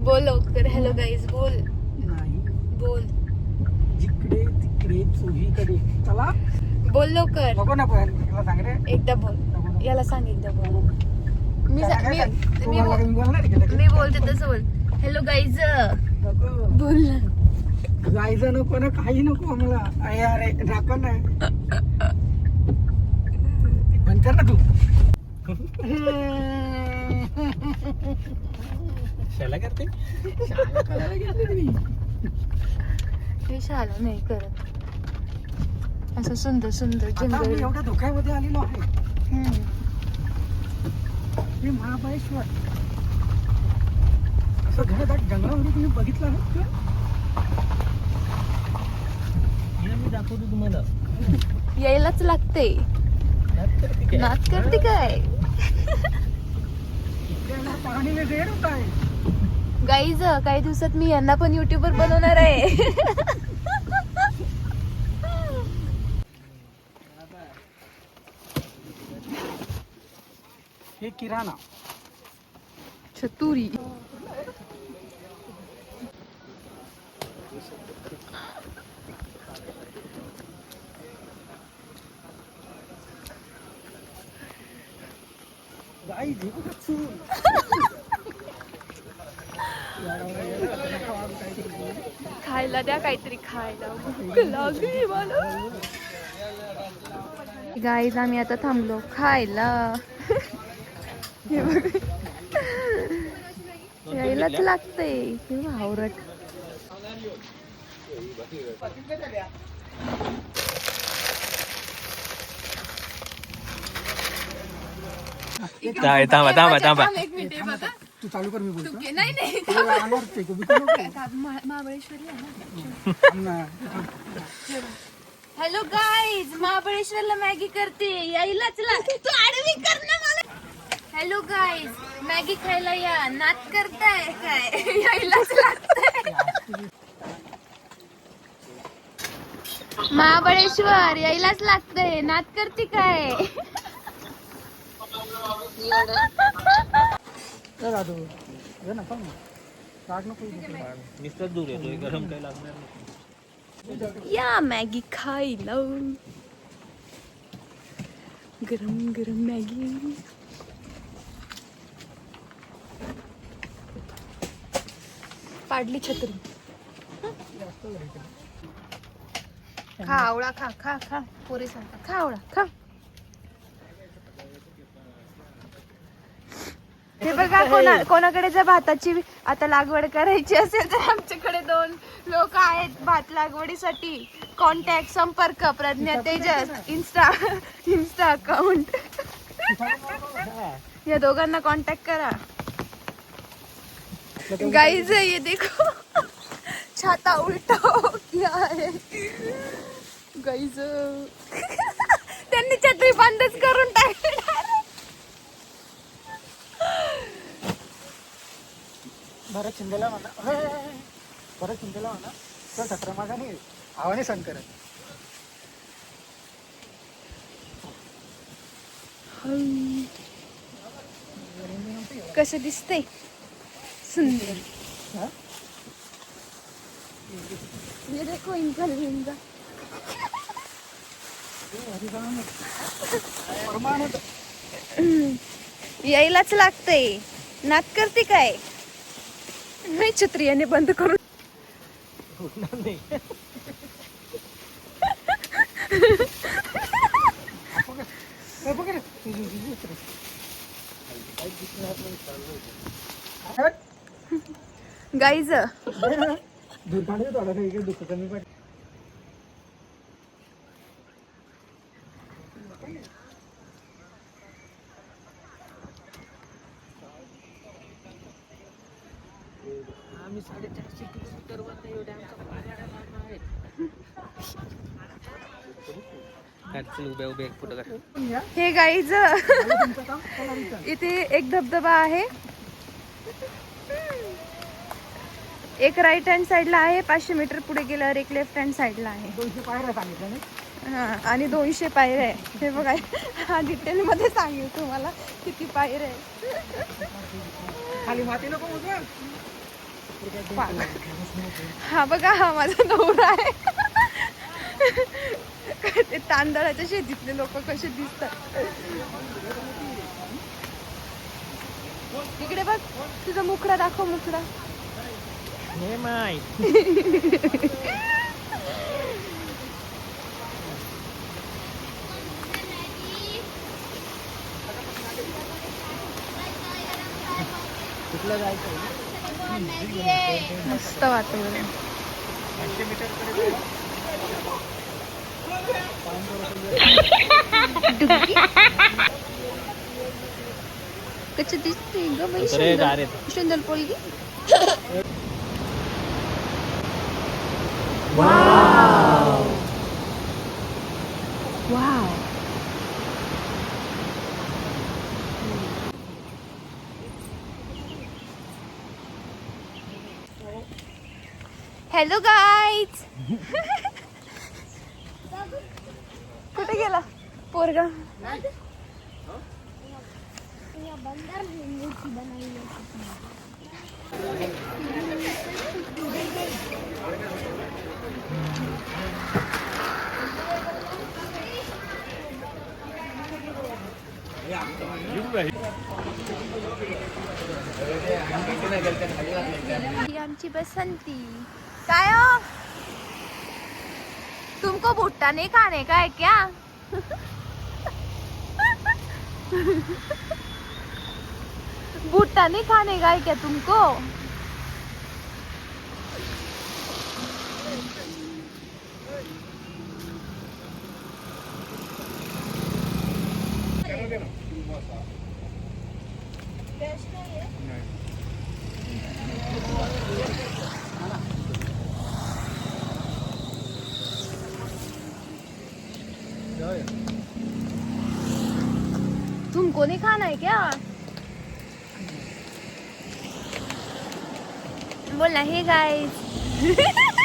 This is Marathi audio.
बोल लवकर. हॅलो गाईज बोल. नाही. बोल. जिकडे तिकडे चोहीकडे. चला. बोल लवकर. नको ना पण तुला सांग रे. एकदा बोल. याला सांग एकदा बोल. मी सा- मी- मी बोल- बोलते तसं बोल. हॅलो गाईज नको. बोल ना. जायचं नको ना काही नको मला अरे अरे नाही बंद कर ना तू. शाला करते शाळा करायला गेले तुम्ही हे शाला नाही करत. असं सुंदर सुंदर आता मी जंगल एवढ्या धोक्यामध्ये आलेलो आहे. हम्म. मी महाबळेश्वर. असं घनदाट जंगलामध्ये तुम्ही बघितलं ना? का? हे मी दाखवतो तुम्हाला. यायलाच लागते नाच करते काय? गाईज काही दिवसात मी यांना पण युट्यूबर बनवणार आहे. हे किराणा. छतुरी. 아이 누구 같은 खायला द्या काहीतरी खायला. भूक लागली मला. गाईज आम्ही आता थांबलो खायला. हे बघ. यायलाच लागतंय. हे थांबा थांबा थांबा थांबा एक मिनिट हे बघा. तू चालू कर मी बोलतो. नाही नाही तुला अंगावर फेकू बिकू नको. मा- महाबळेश्वरला आहे ना? थांब ना. हॅलो गाईज महाबळेश्वरला मॅगी करते. यायलाच ला. तू आडवी कर ना मला. हॅलो गाईज मॅगी खायला या. नाच करताय काय? यायलाच लागतंय. महाबळेश्वर यायलाच लागतंय. नाच करते काय? दादू ये ना. नुसतं दूर गरम या मॅगी खायला गरम गरम मॅगी। पाडली छत्री। खा, आवळा खा खा खा पोरी सांगता खा, आवळा, खा. हे बघा कोणा कोणाकडे जर भाताची आता लागवड करायची असेल तर आमच्याकडे दोन लोक आहेत भात लागवडीसाठी. कॉन्टॅक्ट संपर्क Pradnya Tejas insta insta account या दोघांना कॉन्टॅक्ट करा. गाईज ये देखो. छाता उलटा हो गया है. गाईज त्यांनी छत्री बंदच करून टाकली. भरत शिंदेला म्हणा. भरत शिंदेला म्हणा. तो छत्र माझा नाही. आवाने सण करत. कसं दिसतंय? सुंदर. हा? ये देखो इनका लिंगा परमानंद यायलाच लागतंय. नात करते काय? नाही छत्री याने बंद करून उठणार नाही हे बघ रे. गाईज पाणी थोडं काही इकडे दुःख कमी पड आम्ही साडेचारशे किलोमीटर वर एवढ्या काढ या. हे गाईज. इथे एक धबधबा आहे. एक राईट हँड साईडला आहे पाचशे मीटर पुढे गेल्यावर एक लेफ्ट हँड साईडला आहे. हा आणि दोनशे पायऱ्या आहे. हे बघा हा डिटेल मध्ये सांगेल तुम्हाला किती पायऱ्या आहे खाली माती नको मोजू. हा बघा हा माझा नवरा आहे. ते तांदळाच्या शेतीतले लोक कसे दिसतात. इकडे बघ तुझा मुखडा दाखव मुखडा हे माय. कुठलं जायचं? मस्त वातावरण कच्छ दिसते ग बाई सुंदर. सुंदर पोलगी हॅलो गाईज कुठे गेला? पोरगा. आमची बसंती. काय हो? तुमको भुट्टा नहीं खाने का है क्या? भुट्टा नहीं खाने का है क्या तुमको? तुमको नहीं खाना है क्या बोलना हे गाइस